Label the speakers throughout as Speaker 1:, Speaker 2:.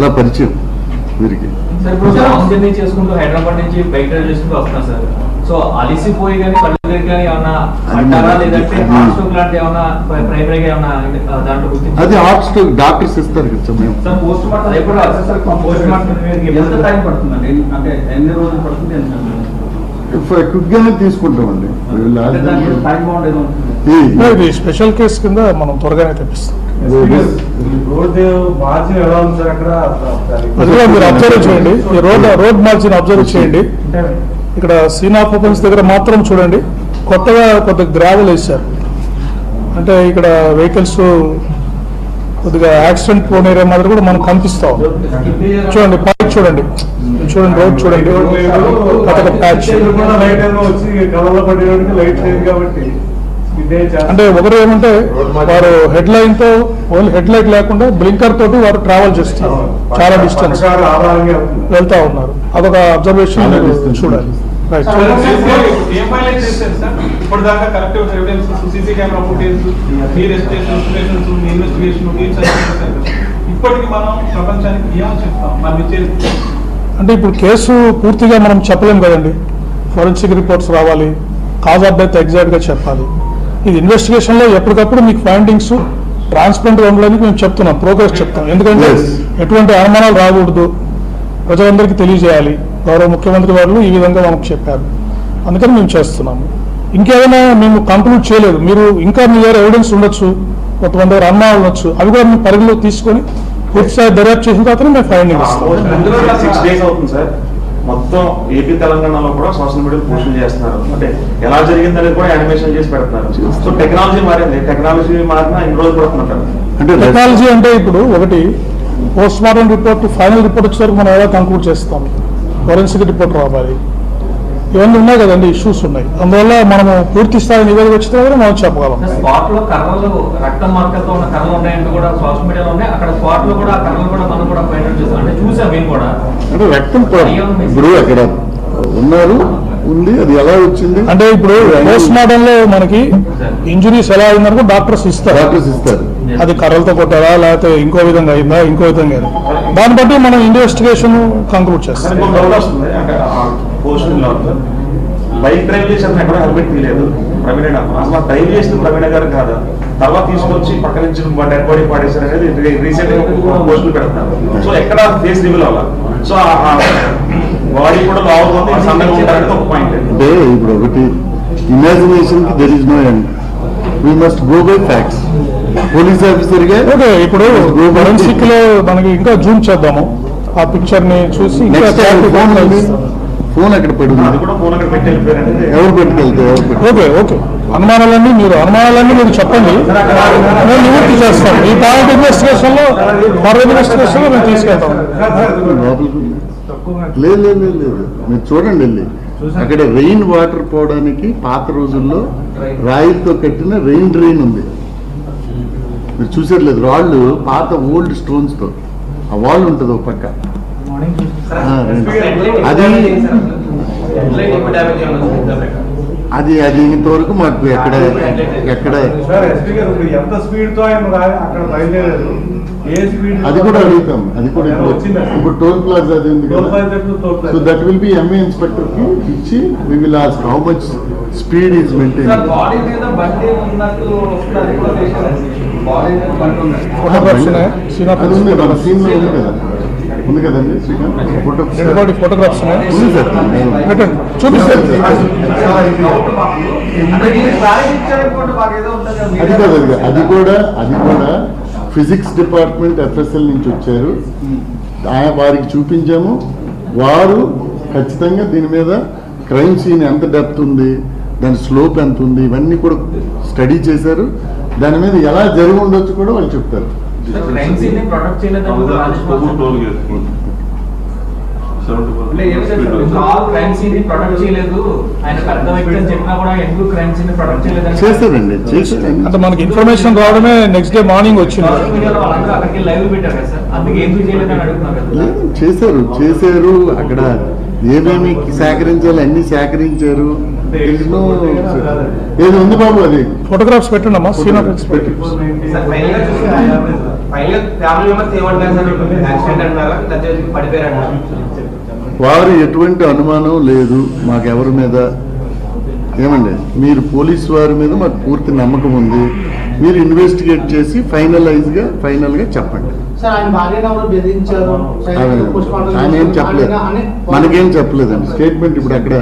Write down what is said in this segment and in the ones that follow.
Speaker 1: అలా పరిచయం వీరికి.
Speaker 2: సో అలిసిపోయి కానీ కళ్ళు దగ్గర కానీ ఏమన్నా అంటారా లేదంటే హార్ట్ స్ట్రోక్ లాంటి ఏమన్నా ప్రైమరీగా ఏమన్నా ఆ, దాంట్లో గుర్తించి
Speaker 1: అది హార్ట్ స్ట్రోక్ డాక్టర్స్ ఇస్తారు కదా మేము.
Speaker 3: సార్ పోస్ట్ మార్టం
Speaker 2: కూడా
Speaker 3: సార్? పోస్ట్ మార్టం ఎంత టైం పడుతుందండి? అంటే ఎన్ని రోజులు పడుతుంది ఎంత
Speaker 1: క్విక్ గానే తీసుకుంటామండి.
Speaker 4: ఇది స్పెషల్ కేసు కింద మనం త్వరగానే తెప్పిస్తాం. మీరు అబ్జర్వ్ చేయండి. ఈ రోడ్ రోడ్ మార్జిన్ అబ్జర్వ్ చేయండి. ఇక్కడ సీనా ఓపెన్స్ దగ్గర మాత్రం చూడండి. కొత్తగా కొద్దిగా గ్రావెల్ వేశారు. అంటే ఇక్కడ వెహికల్స్ కొద్దిగా యాక్సిడెంట్ ఏరియా మాదిరి కూడా మనకు కనిపిస్తాం చూడండి చూడండి చూడండి రోడ్ చూడండి ప్యాచ్. అంటే ఒకరు ఏమంటే వారు హెడ్ లైన్తో ఓన్లీ హెడ్ లైట్ లేకుండా బ్లింకర్ తోటి వారు ట్రావెల్ చేస్తారు చాలా డిస్టెన్స్. వెళ్తా ఉన్నారు అదొక అబ్జర్వేషన్. చూడాలి రైట్
Speaker 5: ఇప్పటికి మనం ప్రపంచానికి చెప్తాం మనం
Speaker 4: అంటే ఇప్పుడు కేసు పూర్తిగా మనం చెప్పలేం కదండి. ఫోరెన్సిక్ రిపోర్ట్స్ రావాలి. కాజ్ ఆఫ్ డెత్ ఎగ్జాక్ట్గా చెప్పాలి. ఇది ఇన్వెస్టిగేషన్లో ఎప్పటికప్పుడు మీకు ఫైండింగ్స్ ట్రాన్స్పరెంట్గా ఉండడానికి మేము చెప్తున్నాం. ప్రోగ్రెస్ చెప్తాం. ఎందుకంటే. ఎటువంటి అనుమానాలు రాకూడదు. ప్రజలందరికీ తెలియజేయాలి. గౌరవ ముఖ్యమంత్రి వాళ్ళు ఈ విధంగా మనకు చెప్పారు. అందుకని మేము చేస్తున్నాము. ఇంకేమైనా మేము కంక్లూడ్ చేయలేదు. మీరు ఇంకా మీ దగ్గర ఎవిడెన్స్ ఉండొచ్చు. కొంతమంది దగ్గర అనుమానాలు ఉండొచ్చు. అవి కూడా మేము పరిగణలో తీసుకొని పూర్తిస్థాయి దర్యాప్తు చేసిన తర్వాత మేము ఫైండింగ్ ఇస్తాం.
Speaker 6: అవుతుంది సార్? మొత్తం ఏపీ తెలంగాణలో కూడా సోషల్ మీడియా పోస్టులు చేస్తున్నారు. అంటే ఎలా జరిగింది అనేది కూడా యానిమేషన్ చేసి పెడుతున్నారు. సో టెక్నాలజీ మారింది. టెక్నాలజీ మారినా ఇన్ని రోజులు పడుతుంటారు
Speaker 1: అంటే
Speaker 4: టెక్నాలజీ అంటే ఇప్పుడు ఒకటి post mortem report final report వచ్చేసరికి మనం ఎలా కంక్లూడ్ చేస్తాం. ఫోరెన్సిక్ రిపోర్ట్ రావాలి. ఇవన్నీ ఉన్నాయి కదండి ఇష్యూస్ ఉన్నాయి. అందువల్ల మనము పూర్తి స్థాయి నివేదిక వచ్చిన తర్వాత మనం చెప్పగలం.
Speaker 2: స్పాట్లో కర్రలు రక్తం మార్కర్తో ఉన్న కర్రలు ఉన్నాయంటూ కూడా సోషల్ మీడియాలో ఉన్నాయి. అక్కడ స్పాట్లో కూడా ఆ కర్రలు కూడా మనం కూడా ఫైండ్ అవుట్ చేస్తాం. అంటే చూసాం మేము కూడా.
Speaker 1: అంటే రక్తం ఇప్పుడు అక్కడ ఉన్నారు ఉంది అది ఎలా వచ్చింది?
Speaker 4: అంటే ఇప్పుడు పోస్ట్ మార్టం లో మనకి ఇంజురీస్ ఎలా అయిందనుకో డాక్టర్స్ ఇస్తారు.
Speaker 1: డాక్టర్స్ ఇస్తారు.
Speaker 4: అది కర్రలతో కొట్టారా లేకపోతే ఇంకో విధంగా అయిందా ఇంకో విధంగా అయిందా? దాన్ని బట్టి మనం ఇన్వెస్టిగేషన్ కంక్లూడ్ చేస్తాం.
Speaker 6: ఇంకొక డౌట్ వస్తుంది అంటే పోస్టింగ్లో బైక్ డ్రైవ్ చేసి అతను ఎక్కడ హెల్మెట్ తీయలేదు. ప్రవీణ అసలు డ్రైవ్ చేసిన ప్రవీణ గారు కాదా? తర్వాత తీసుకొచ్చి పక్క నుంచి డెడ్ బాడీ పాడేశారు అనేది రీసెంట్గా పోస్టులు పెడుతున్నారు సో ఎక్కడ ఫేస్ రివీల్ అవ్వాలి? సో బాడీ కూడా లావుతుంది సన్నగా ఉంటారనేది ఒక పాయింట్
Speaker 1: అంటే ఇప్పుడు ఒకటి ఇమాజినేషన్కి there is no end we must go by facts police ఆఫీసర్గా
Speaker 4: ఓకే ఇప్పుడు ఫోరెన్సిక్లో మనకి ఇంకా జూమ్ చేద్దాము. ఆ పిక్చర్ని చూసి ఇంకా ఫోన్గా ఇస్తాం.
Speaker 1: ఫోన్ అక్కడ పడి
Speaker 6: అది
Speaker 1: ఉంది
Speaker 6: కూడా ఫోన్ అక్కడ పెట్టి వెళ్ళిపోయారు అనేది
Speaker 1: ఎవరు పెట్టుకెళ్తే ఎవరు
Speaker 4: ఓకే ఓకే. అనుమానాలన్నీ మీరు అనుమానాలన్నీ మీరు చెప్పండి. మేము నివృత్తి చేస్తాం ఈ పాయింట్ ఇన్వెస్టిగేషన్లో మరో ఇన్వెస్టిగేషన్లో మేము తీసుకెళ్తాం.
Speaker 1: లేదు లేదు లేదు మీరు చూడండి వెళ్ళి. అక్కడ రెయిన్ వాటర్ పోవడానికి పాత రోజుల్లో రాయితో కట్టిన రెయిన్ డ్రైన్ ఉంది. మీరు చూసారు లేదు. రాళ్ళు పాత ఓల్డ్ స్టోన్స్తో. ఆ వాల్ ఉంటుంది ఒక పక్క. అది అది అది ఇంతవరకు మాకు ఎక్కడ ఎక్కడ?
Speaker 7: సార్ ఎస్పీ గారు ఇప్పుడు ఎంత స్పీడ్తో ఆయన రా- అక్కడ బయలుదేరారు? ఏ స్పీడ్
Speaker 1: అది కూడా అడుగుతాం అది కూడా ఇప్పుడు టోల్ ప్లాజా అది ఉంది. So that will be MA ఇన్స్పెక్టర్కి ఇచ్చి we will ask how much speed is maintain అది ఉంది మన సీన్లో ఉంది కదా. ఉంది కదండి శ్రీకాంత్?
Speaker 4: ఫోటోగ్రాఫ్స్
Speaker 1: ఉంది సార్.
Speaker 4: పెట్టండి.
Speaker 3: కదా,
Speaker 1: అది కాదు. అది కూడా అది కూడా ఫిజిక్స్ డిపార్ట్మెంట్ ఎఫ్ఎస్ఎల్ నుంచి వచ్చారు. వారికి చూపించాము. వారు ఖచ్చితంగా దీని మీద క్రైమ్ సీన్ ఎంత డెప్త్ ఉంది దాని స్లోప్ ఎంత ఉంది ఇవన్నీ కూడా స్టడీ చేశారు. దాని మీద ఎలా జరిగి ఉండొచ్చు కూడా వాళ్ళు చెప్తారు.
Speaker 2: బాబు అంటే
Speaker 4: మనకి ఇన్ఫర్మేషన్ రావడమే నెక్స్ట్ డే మార్నింగ్ వచ్చింది.
Speaker 1: చేశారు చేశారు. అక్కడ ఏమేమి సేకరించాలి అన్ని సేకరించారు. ఏది ఉంది బాబు అది?
Speaker 4: ఫోటోగ్రాఫ్స్ పెట్టండి అమ్మా సీనా
Speaker 1: పెట్టి వారు ఎటువంటి అనుమానం లేదు మాకెవరి మీద. ఏమండి? మీరు పోలీస్ వారి మీద మాకు పూర్తి నమ్మకం ఉంది. మీరు ఇన్వెస్టిగేట్ చేసి ఫైనలైజ్గా ఫైనల్గా చెప్పండి.
Speaker 8: ఆయన
Speaker 1: ఏం చెప్పలేదు. మనకేం చెప్పలేదండి. స్టేట్మెంట్ ఇప్పుడు అక్కడ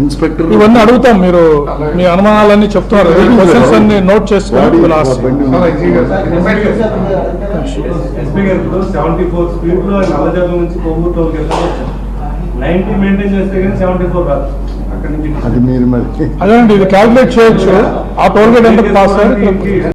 Speaker 1: ఇన్స్పెక్టర్
Speaker 4: ఇవన్నీ అడుగుతాం మీరు. మీ అనుమానాలన్నీ చెప్తున్నారు. క్వశ్చన్స్ అన్ని నోట్ చేసుకొని we'll ask you.
Speaker 1: బండి ఉంది.
Speaker 7: ఎస్పీ గారు ఇప్పుడు సెవెంటీ ఫోర్ స్పీడ్లో నల్లజర్ల నుంచి కొవ్వూరు టోల్కి వెళ్ళవచ్చు నైన్టీ మెయింటైన్ చేస్తే కానీ సెవెంటీ ఫోర్ రాదు అక్కడ నుంచి
Speaker 1: అది మీరు మరి.
Speaker 4: అదేనండి ఇది క్యాల్కులేట్ చేయొచ్చు. ఆ టోల్ గేట్ ఎంత పాస్